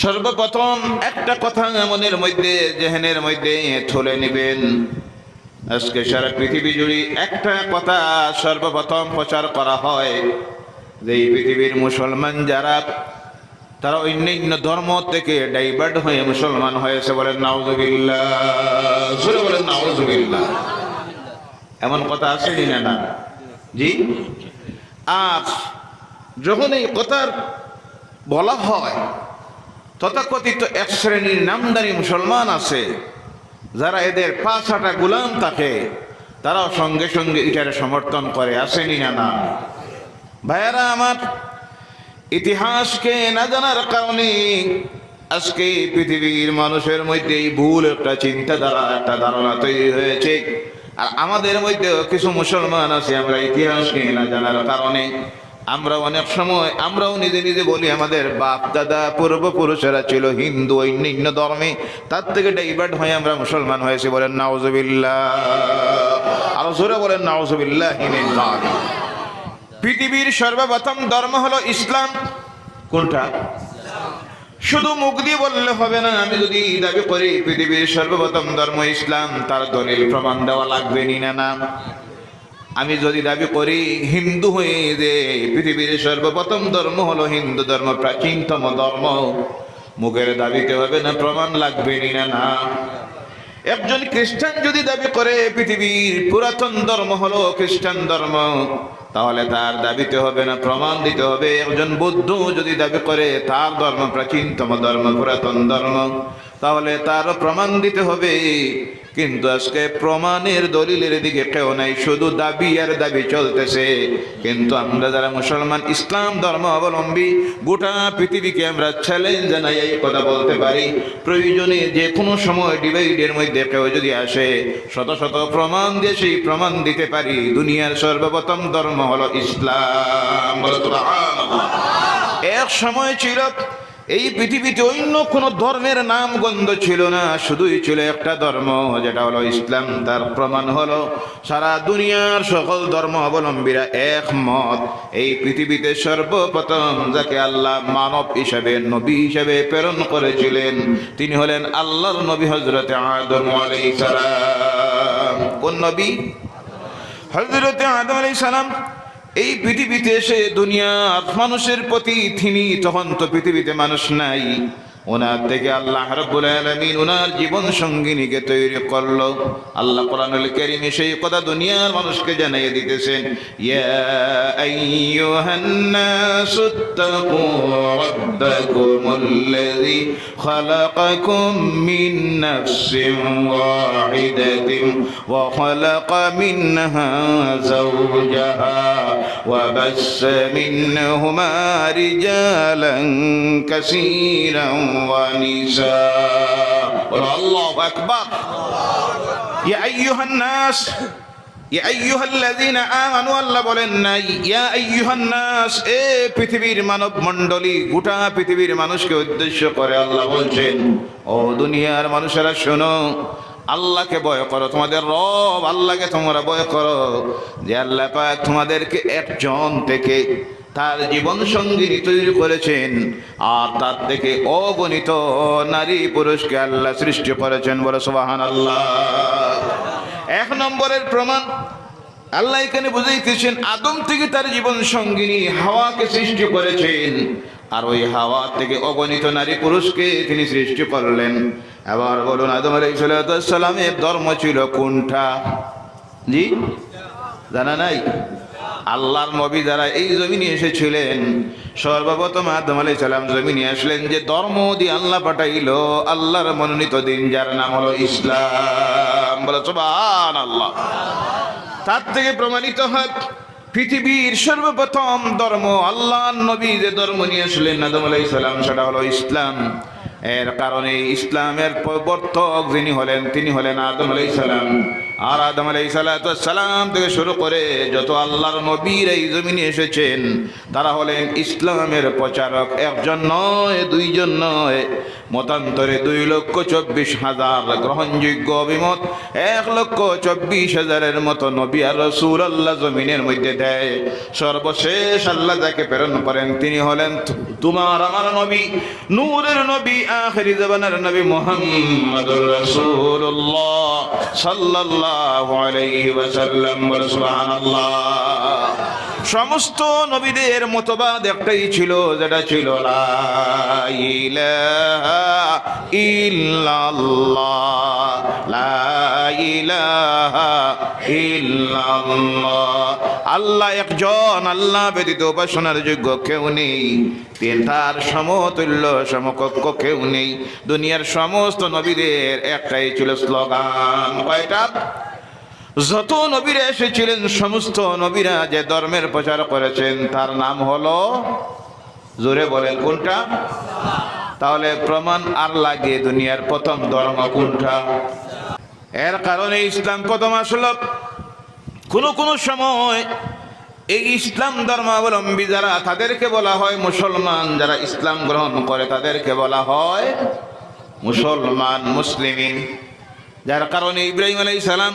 সর্বপ্রথম একটা কথা মনের মধ্যে, জেহেনের মধ্যে থলে নেবেন। আজকে সারা পৃথিবী জুড়ে একটা কথা সর্বপ্রথম প্রচার করা হয়, যে এই পৃথিবীর মুসলমান যারা, তারা অন্যান্য ধর্ম থেকে ডাইভার্ট হয়ে মুসলমান হয়েছে বলেন নাউজুবিল্লাহ। বলেন নাউজুবিল্লাহ। এমন কথা আছে না না? জি? আর যখন এই কথার বলা হয় তথাকথিত এক শ্রেণির নামদারি মুসলমান আছে, যারা এদের পাঁচ আটা গুলাম থাকে তারাও সঙ্গে সঙ্গে এটার সমর্থন করে, আসেনি না না ভাইয়ারা আমার, ইতিহাসকে না জানার কারণে আজকে পৃথিবীর মানুষের মধ্যে এই ভুল একটা চিন্তাধারা, একটা ধারণা তৈরি হয়েছে। আর আমাদের মধ্যেও কিছু মুসলমান আছে, আমরা ইতিহাসকে না জানার কারণে আমরা অনেক সময়, আমরাও নিজে নিজে বলি আমাদের বাপ, দাদা, পূর্বপুরুষেরা ছিল হিন্দু অন্যান্য ধর্মে। তার থেকে ডাইভার্ট হয়ে আমরা মুসলমান হয়েছি বলেন নাওজবিল্লাহ আরও বলেন নাওজবিল্লাহ পৃথিবীর সর্বপ্রথম ধর্ম হলো ইসলাম। কোনটা? শুধু মুখ দিয়ে বললে হবে না, আমি যদি দাবি করি, পৃথিবীর সর্বপ্রথম ধর্ম ইসলাম, তার দলিল প্রমাণ দেওয়া লাগবে না না। আমি যদি দাবি করি, হিন্দু হয়ে যে পৃথিবীর সর্বপ্রথম ধর্ম হলো হিন্দু ধর্ম, প্রাচীনতম ধর্ম, মুখের দাবিতে হবে না, প্রমাণ লাগবে না না একজন খ্রিস্টান যদি দাবি করে, পৃথিবীর পুরাতন ধর্ম হলো খ্রিস্টান ধর্ম, তাহলে তার দাবিতে হবে না, প্রমাণ দিতে হবে। একজন বৌদ্ধ যদি দাবি করে, তার ধর্ম প্রাচীনতম ধর্ম, পুরাতন ধর্ম তাহলে তারও প্রমাণ দিতে হবে। কিন্তু আজকে প্রমাণের দলিলের দিকে কেউ নাই, শুধু দাবি আর দাবি চলতেছে। কিন্তু আমরা যারা মুসলমান, ইসলাম ধর্ম অবলম্বী, গোটা পৃথিবীকে আমরা চ্যালেঞ্জ জানাই, এই কথা বলতে পারি। প্রয়োজনে যে কোনো সময় ডিভাইডের মধ্যে কেউ যদি আসে, শত শত প্রমাণ দিয়ে সেই প্রমাণ দিতে পারি। দুনিয়ার সর্বপ্রথম ধর্ম হলো ইসলাম। এক সময় ছিল এই পৃথিবীতে অন্য কোনো ধর্মের নাম গন্ধ ছিল না, শুধুই ছিল একটা ধর্ম, যেটা হলো ইসলাম। তার প্রমাণ হলো সারা দুনিয়ার সকল ধর্ম অবলম্বীরা একমত। এই পৃথিবীতে সর্বপ্রথম যাকে আল্লাহ মানব হিসাবে, নবী হিসাবে প্রেরণ করেছিলেন, তিনি হলেন আল্লাহর নবী হজরত আদম আলাইহিস সালাম। কোন নবী? হজরত আদম আলাই সালাম। এই পৃথিবীতে এসে দুনিয়ার মানুষের প্রতি তিনি তখন তো পৃথিবীতে মানুষ নাই। ওনার থেকে আল্লাহ রাব্বুল আলামিন ওনার জীবন সঙ্গিনীকে তৈরি করলো আল্লাহ কোরআনুল কারীমে সেই কথা দুনিয়ার মানুষকে জানিয়ে দিতেছেন ইয়া আইয়ুহান নাসুত্তাকু রাব্বাকুমুল্লাযী খালাকাকুম মিন নাফসিন ওয়াহিদাতিন ওয়া খালাকা মিনহা যাওজাহা وبث منهما رجالا كثيرا ونساء الله أكبر يا أيها الناس يا أيها الذين آمنوا الله বলেন নাই ইয়া আইয়ুহান নাস এ পৃথিবীর মানব মণ্ডলী গোটা পৃথিবীর মানুষকে উদ্দেশ্য করে আল্লাহ বলছেন ও দুনিয়ার মানুষেরা শোনো আল্লাহকে ভয় করো তোমাদের রব আল্লাহকে তোমরা ভয় করো যে আল্লাহ পাক তোমাদেরকে একজন থেকে তার জীবন সঙ্গিনী তৈরি করেছেন। আর তার থেকে অগণিত নারী পুরুষকে আল্লাহ সৃষ্টি করেছেন বলে সুবাহান আল্লাহ এক নম্বরের প্রমাণ, আল্লাহ এখানে বুঝাইতেছেন, আদম থেকে তার জীবন সঙ্গিনী হাওয়াকে সৃষ্টি করেছেন। আর ওই হাওয়া থেকে অগণিত নারী পুরুষকে তিনি সৃষ্টি করলেন। এবার বলুন, আদম আলাই সালামের ধর্ম ছিল কোনটা? জি? জানা নাই? আল্লাহর নবী যারা এই জমিনে এসেছিলেন, সর্বপ্রথম আদম আলাই সালাম জমিনে আসলেন যে ধর্ম দিয়ে আল্লাহ পাঠাইল, আল্লাহর মনোনীত দিন, যার নাম হলো ইসলাম। বলে সুবহান আল্লাহ তার থেকে প্রমাণিত হয়, পৃথিবীর সর্বপ্রথম ধর্ম আল্লাহ নবী যে ধর্ম নিয়ে আসলেন আদম আলাই সালাম, সেটা হলো ইসলাম। এর কারণে ইসলামের প্রবর্তক যিনি হলেন, তিনি হলেন আদম আলাই সালাম। আর আদম আলাই সালাম থেকে শুরু করে যত আল্লাহর নবীর এই জমিনে এসেছেন, তারা হলেন ইসলামের প্রচারক। একজন নয়, দুইজন নয়। মতান্তরে দুই লক্ষ চব্বিশ হাজার গ্রহণযোগ্য অভিমত, এক লক্ষ চব্বিশ হাজারের মতো নবী আর রসুল আল্লাহ জমিনের মধ্যে দেয়। সর্বশেষ আল্লাহ যাকে প্রেরণ করেন, তিনি হলেন তোমার আমার নবী, নূরের নবী, আখেরি জবানের নবী মোহাম্মদুর রাসূলুল্লাহ الله عليه وسلم سبحان الله সমস্ত নবীদের মতবাদ একটাই ছিল, যেটা ছিল আল্লাহ একজন, আল্লাহ ব্যতীত উপাসনার যোগ্য কেউ নেই। তার সমতুল্য, সমকক্ষ কেউ নেই। দুনিয়ার সমস্ত নবীদের একটাই ছিল স্লোগান। কয়টা? যত নবীরা এসেছিলেন, সমস্ত নবীরা যে ধর্মের প্রচার করেছেন, তার নাম হলো, জোরে বলেন কোনটা? তাহলে প্রমাণ আর লাগে দুনিয়ার প্রথম ধর্ম কোনটা? এর কারণে ইসলাম প্রথম আসলো। কোনো কোনো সময় এই ইসলাম ধর্মাবলম্বী যারা, তাদেরকে বলা হয় মুসলমান। যারা ইসলাম গ্রহণ করে, তাদেরকে বলা হয় মুসলমান, মুসলিম। যার কারণে ইব্রাহিম আলাই সালাম